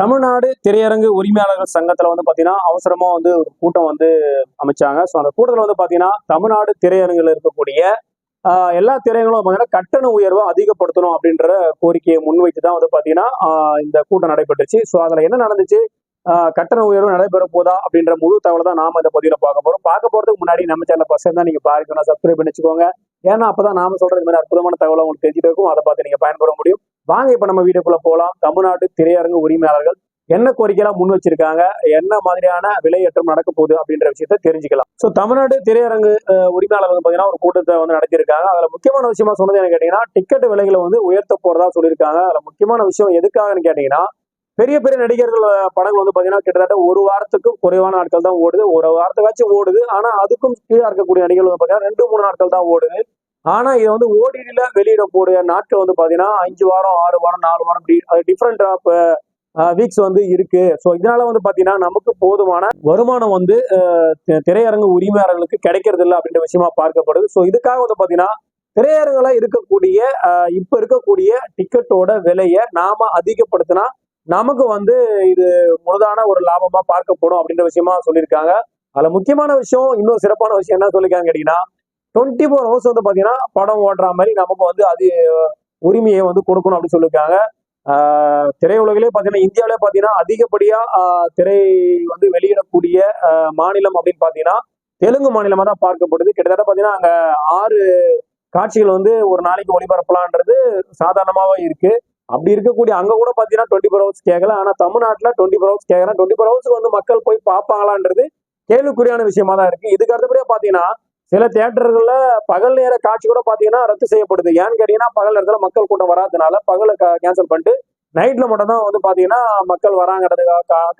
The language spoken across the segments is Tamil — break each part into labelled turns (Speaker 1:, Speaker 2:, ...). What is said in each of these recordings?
Speaker 1: தமிழ்நாடு திரையரங்கு உரிமையாளர்கள் சங்கத்துல வந்து பாத்தீங்கன்னா அவசரமா வந்து ஒரு கூட்டம் வந்து அமைச்சாங்க. ஸோ அந்த கூட்டத்தில் வந்து பாத்தீங்கன்னா தமிழ்நாடு திரையரங்குல இருக்கக்கூடிய எல்லா திரையங்களும் பார்த்தீங்கன்னா கட்டண உயர்வை அதிகப்படுத்தணும் அப்படின்ற கோரிக்கையை முன்வைத்து தான் வந்து பாத்தீங்கன்னா இந்த கூட்டம் நடைபெற்றுச்சு. ஸோ அதுல என்ன நடந்துச்சு? கட்டண உயர்வு நடைபெற போதா அப்படின்ற முழு தகவலை தான் நாம இந்த பதிவில் பார்க்க போறோம். பார்க்க போறதுக்கு முன்னாடி நம்ம சேனல் பசங்க தான் நீங்க பாருங்க. சப்ஸ்கிரைப் பண்ணி வச்சுக்கோங்க. ஏன்னா அப்பதான் நாம சொல்றது மாதிரி அற்புதமான தகவலை உங்களுக்கு தெரிஞ்சுட்டு இருக்கும். அதை பார்த்து நீங்க பயன்பெற முடியும். வாங்க இப்ப நம்ம வீடியோக்குள்ள போகலாம் தமிழ்நாடு திரையரங்கு உரிமையாளர்கள் என்ன கோரிக்கைலாம் முன் வச்சிருக்காங்க? என்ன மாதிரியான விலையேற்றம் நடக்க போகுது அப்படின்ற விஷயத்த தெரிஞ்சுக்கலாம். ஸோ தமிழ்நாடு திரையரங்கு உரிமையாளர்கள் பார்த்தீங்கன்னா வந்து ஒரு கூட்டத்தை வந்து நடத்தியிருக்காங்க. அதில் முக்கியமான விஷயமா சொன்னது என்ன கேட்டீங்கன்னா டிக்கெட் விலைகளை வந்து உயர்த்த போறதா சொல்லியிருக்காங்க. அதில் முக்கியமான விஷயம் எதுக்காகன்னு கேட்டீங்கன்னா பெரிய பெரிய நடிகர்கள் படங்கள் வந்து பார்த்தீங்கன்னா கிட்டத்தட்ட ஒரு வாரத்துக்கும் குறைவான நாட்கள் தான் ஓடுது. ஒரு வாரத்துக்காச்சும் ஓடுது. ஆனால் அதுக்கும் கீழே இருக்கக்கூடிய நடிகர்கள் வந்து பார்த்தீங்கன்னா ரெண்டு மூணு நாட்கள் தான் ஓடுது. ஆனா இது வந்து ஓடிடியில வெளியிடக்கூடிய நாட்கள் வந்து பாத்தீங்கன்னா அஞ்சு வாரம் ஆறு வாரம் நாலு வாரம் இப்படி டிஃப்ரெண்ட் ஆஃப் வீக்ஸ் வந்து இருக்கு. ஸோ இதனால வந்து பாத்தீங்கன்னா நமக்கு போதுமான வருமானம் வந்து திரையரங்கு உரிமையாளர்களுக்கு கிடைக்கிறது இல்லை அப்படின்ற விஷயமா பார்க்கப்படுது. ஸோ இதுக்காக வந்து பாத்தீங்கன்னா திரையரங்குல இருக்கக்கூடிய இப்ப இருக்கக்கூடிய டிக்கெட்டோட விலையை நாம அதிகப்படுத்தினா நமக்கு வந்து இது முழுதான ஒரு லாபமா பார்க்கப்படும் அப்படின்ற விஷயமா சொல்லியிருக்காங்க. அதுல முக்கியமான விஷயம் இன்னொரு சிறப்பான விஷயம் என்ன சொல்லியிருக்காங்க கேட்டீங்கன்னா டுவெண்ட்டி ஃபோர் ஹவர்ஸ் வந்து பார்த்தீங்கன்னா படம் ஓடுற மாதிரி நமக்கு வந்து அது உரிமையை வந்து கொடுக்கணும் அப்படின்னு சொல்லியிருக்காங்க. திரையுலகிலே பார்த்தீங்கன்னா இந்தியாவிலே பார்த்தீங்கன்னா அதிகப்படியாக திரை வந்து வெளியிடக்கூடிய மாநிலம் அப்படின்னு பார்த்தீங்கன்னா தெலுங்கு மாநிலமாக தான் பார்க்கப்படுது. கிட்டத்தட்ட பார்த்தீங்கன்னா அங்கே ஆறு காட்சிகள் வந்து ஒரு நாளைக்கு ஒளிபரப்பலான்றது சாதாரணமாகவே இருக்கு. அப்படி இருக்கக்கூடிய அங்கே கூட பார்த்தீங்கன்னா டுவெண்ட்டி ஃபோர் ஹவர்ஸ் கேட்கல ஆனால் தமிழ்நாட்டில் டுவெண்ட்டி ஃபோர் ஹவர்ஸ் கேட்கலாம் டுவெண்ட்டி ஃபோர் ஹவர்ஸ் வந்து மக்கள் போய் பார்ப்பாங்களான்றது கேள்விக்குறியான விஷயமா தான் இருக்கு. இதுக்கு அடுத்தபடியாக பார்த்தீங்கன்னா சில தியேட்டர்களில் பகல் நேர காட்சி கூட பாத்தீங்கன்னா ரத்து செய்யப்படுது. ஏன்னு கேட்டீங்கன்னா பகல் நேரத்துல மக்கள் கூட்டம் வராதனால பகல கேன்சல் பண்ணிட்டு நைட்ல மட்டும் தான் வந்து பாத்தீங்கன்னா மக்கள் வராங்கிறது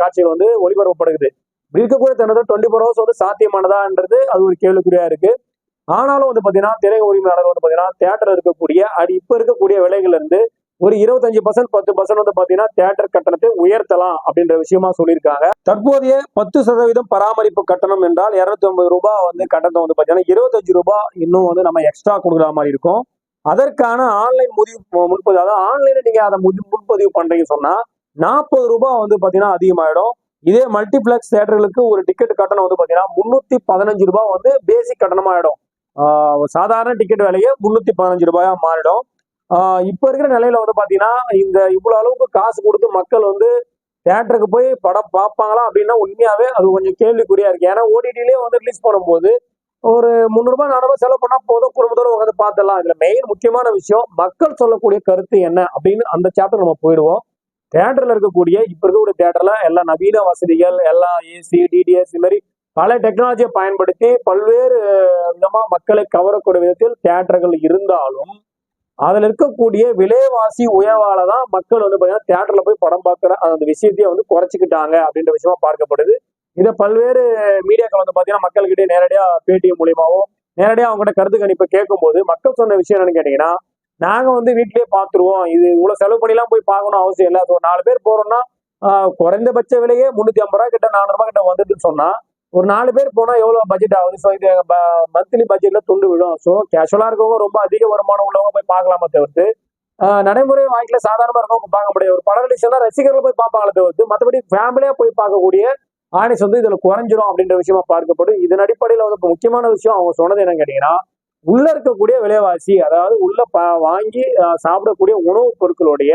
Speaker 1: காட்சிகள் வந்து ஒளிபரப்பப்படுகிறது. இப்படி இருக்கக்கூடிய தருணத்தில் டுவெண்ட்டி ஃபோர் ஹவர்ஸ் வந்து சாத்தியமானதான்றது அது ஒரு கேள்விக்குறியா இருக்கு. ஆனாலும் வந்து பாத்தீங்கன்னா திரை உரிமையாளர் வந்து பாத்தீங்கன்னா தியேட்டர் இருக்கக்கூடிய அது இப்ப இருக்கக்கூடிய விலைகள்ல இருந்து ஒரு இருபத்தஞ்சு பர்சன்ட் பத்து பர்சன்ட் வந்து பாத்தீங்கன்னா தியேட்டர் கட்டணத்தை உயர்த்தலாம் அப்படின்ற விஷயமா சொல்லியிருக்காங்க. தற்போதைய பத்து சதவீதம் பராமரிப்பு கட்டணம் என்றால் இருநூத்தி ஐம்பது ரூபாய் வந்து கட்டணத்தை வந்து பாத்தீங்கன்னா இருபத்தஞ்சு ரூபாய் இன்னும் வந்து நம்ம எக்ஸ்ட்ரா கொடுக்குற மாதிரி இருக்கும். அதற்கான ஆன்லைன் முதிவு முன்பதிவு அதாவது ஆன்லைன்ல நீங்க அதை முதி- முன்பதிவு பண்றீங்க சொன்னா நாற்பது ரூபாய் வந்து பாத்தீங்கன்னா அதிகமாயிடும். இதே மல்டிபிளெக்ஸ் தியேட்டர்களுக்கு ஒரு டிக்கெட் கட்டணம் வந்து பாத்தீங்கன்னா முன்னூத்தி பதினஞ்சு ரூபாய் வந்து பேசிக் கட்டணமாயிடும். ஆஹ் சாதாரண டிக்கெட் விலையே முன்னூத்தி பதினஞ்சு ரூபாயா மாறிடும். இப்ப இருக்கிற நிலையில வந்து பாத்தீங்கன்னா இந்த இவ்வளவு அளவுக்கு காசு கொடுத்து மக்கள் வந்து தியேட்டருக்கு போய் படம் பார்ப்பாங்களா அப்படின்னா உண்மையாவே அது கொஞ்சம் கேள்விக்குறியா இருக்கு. ஏன்னா ஓடிடிலேயே வந்து ரிலீஸ் பண்ணும்போது ஒரு முந்நூறுபா நானூறுபா செலவு பண்ணா போதும் குடும்பத்தோட உட்காந்து பார்த்துடலாம். இதுல மெயின் முக்கியமான விஷயம் மக்கள் சொல்லக்கூடிய கருத்து என்ன அப்படின்னு அந்த சாப்டர் நம்ம போயிடுவோம். தியேட்டர்ல இருக்கக்கூடிய இப்ப இருக்கக்கூடிய தியேட்டர்ல எல்லா நவீன வசதிகள் எல்லாம் ஏசி டிடிஎஸ் இது மாதிரி பல டெக்னாலஜியை பயன்படுத்தி பல்வேறு விதமா மக்களை கவரக்கூடிய விதத்தில் தியேட்டர்கள் இருந்தாலும் அதில் இருக்கக்கூடிய விலைவாசி உயர்வால தான் மக்கள் வந்து பார்த்தீங்கன்னா தேட்டரில் போய் படம் பார்க்குற அந்த விஷயத்தையே வந்து குறைச்சிக்கிட்டாங்க அப்படின்ற விஷயமா பார்க்கப்படுது. இதை பல்வேறு மீடியாக்கள் வந்து பார்த்தீங்கன்னா மக்கள்கிட்ட நேரடியாக பேடிஎம் மூலியமாகவும் நேரடியாக அவங்ககிட்ட கருத்து கணிப்பை கேட்கும்போது மக்கள் சொன்ன விஷயம் என்னன்னு கேட்டிங்கன்னா நாங்கள் வந்து வீட்டிலேயே பார்த்துருவோம் இது இவ்வளோ செலவு பண்ணிலாம் போய் பார்க்கணும் அவசியம் இல்லை. ஸோ நாலு பேர் போகிறோம்னா குறைந்தபட்ச விலையே முந்நூற்றி ஐம்பது ரூபா கிட்ட நானூறு கிட்ட வந்துட்டுன்னு சொன்னால் ஒரு நாலு பேர் போனா எவ்வளவு பட்ஜெட் ஆகுது? ஸோ இது மந்த்லி பட்ஜெட்ல துண்டு விடும் ஸோ கேஷுவலா இருக்கவங்க ரொம்ப அதிக வருமானம் உள்ளவங்க போய் பார்க்கலாமா தவிர்த்து ஆஹ், நடைமுறை வாழ்க்கையில சாதாரணமா இருக்கவங்க பார்க்க முடியாது. ஒரு படம் ரிலீஸ்னா ரசிகர்கள் போய் பார்ப்பாங்களே தவிர்த்து மற்றபடி ஃபேமிலியா போய் பார்க்கக்கூடிய ஆனிஸ் வந்து இதுல குறைஞ்சிரும் அப்படின்ற விஷயமா பார்க்கப்படும். இதன் அடிப்படையில வந்து முக்கியமான விஷயம் அவங்க சொன்னது என்னன்னு கேட்டீங்கன்னா உள்ள இருக்கக்கூடிய விலைவாசி அதாவது உள்ள ப- வாங்கி சாப்பிடக்கூடிய உணவுப் பொருட்களுடைய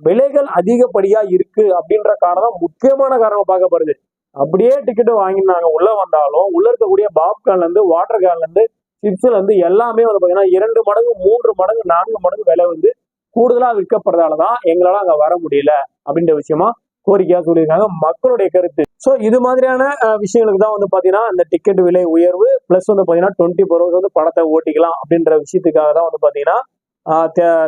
Speaker 1: விலைகள் அதிகப்படியா இருக்கு அப்படின்ற காரணம் முக்கியமான காரணம் பார்க்கப்படுது. அப்படியே டிக்கெட் வாங்கினாங்க. உள்ள வந்தாலும் உள்ள இருக்கக்கூடிய பாப்கார்ன்ல இருந்து வாட்டர் கேன்ல இருந்து சிப்ஸ்ல இருந்து எல்லாமே வந்து பாத்தீங்கன்னா இரண்டு மடங்கு மூன்று மடங்கு நான்கு மடங்கு விலை வந்து கூடுதலா விற்கப்படுறதால தான் எங்களால அங்க வர முடியல அப்படின்ற விஷயமா கோரிக்கையா சொல்லியிருக்காங்க மக்களுடைய கருத்து. சோ இது மாதிரியான விஷயங்களுக்கு தான் வந்து பாத்தீங்கன்னா இந்த டிக்கெட் விலை உயர்வு பிளஸ் வந்து பாத்தீங்கன்னா டுவெண்ட்டி ஃபோர் ஹவர்ஸ் வந்து படத்தை ஓட்டிக்கலாம் அப்படின்ற விஷயத்துக்காக தான் வந்து பாத்தீங்கன்னா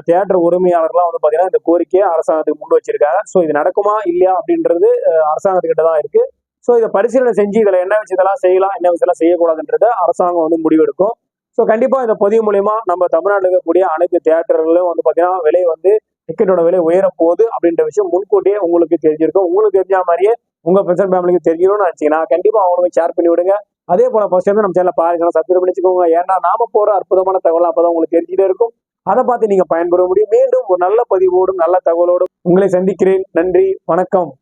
Speaker 1: தியேட்டர் உரிமையாளர்கள்லாம் வந்து பாத்தீங்கன்னா இந்த கோரிக்கையை அரசாங்கத்துக்கு முன் வச்சிருக்காங்க. சோ இது நடக்குமா? இல்லையா? அப்படின்றது அரசாங்கத்துக்கிட்ட தான் இருக்கு. ஸோ இதை பரிசீலனை செஞ்சு இதில் என்ன விஷயத்தெல்லாம் செய்யலாம் என்ன விஷயத்தெல்லாம் செய்யக்கூடாதுன்றத அரசாங்கம் வந்து முடிவெடுக்கும். ஸோ கண்டிப்பா இந்த பதிவு மூலியமா நம்ம தமிழ்நாட்டில் இருக்கக்கூடிய அனைத்து தியேட்டர்களும் வந்து பார்த்தீங்கன்னா விலை வந்து டிக்கெட்டோட விலை உயர போகுது அப்படின்ற விஷயம் முன்கூட்டியே உங்களுக்கு தெரிஞ்சிருக்கும். உங்களுக்கு தெரிஞ்ச மாதிரியே உங்க ஃப்ரெண்ட்ஸ் ஃபேமிலிக்கு தெரியணும்னு நினைச்சீங்கன்னா கண்டிப்பாக அவங்களுக்கு ஷேர் பண்ணி விடுங்க. அதே போல் ஃபர்ஸ்ட் வந்து நம்ம சேனலில் பாருங்க சப்ஸ்கிரைப் பண்ணிச்சுக்கோங்க ஏன்னா நாம போகிற அற்புதமான தகவல் அப்பதான் உங்களுக்கு தெரிஞ்சுட்டே இருக்கும். அதை பார்த்து நீங்க பயன்பெற முடியும். மீண்டும் ஒரு நல்ல பதிவோடும் நல்ல தகவலோடும் உங்களை சந்திக்கிறேன். நன்றி வணக்கம்.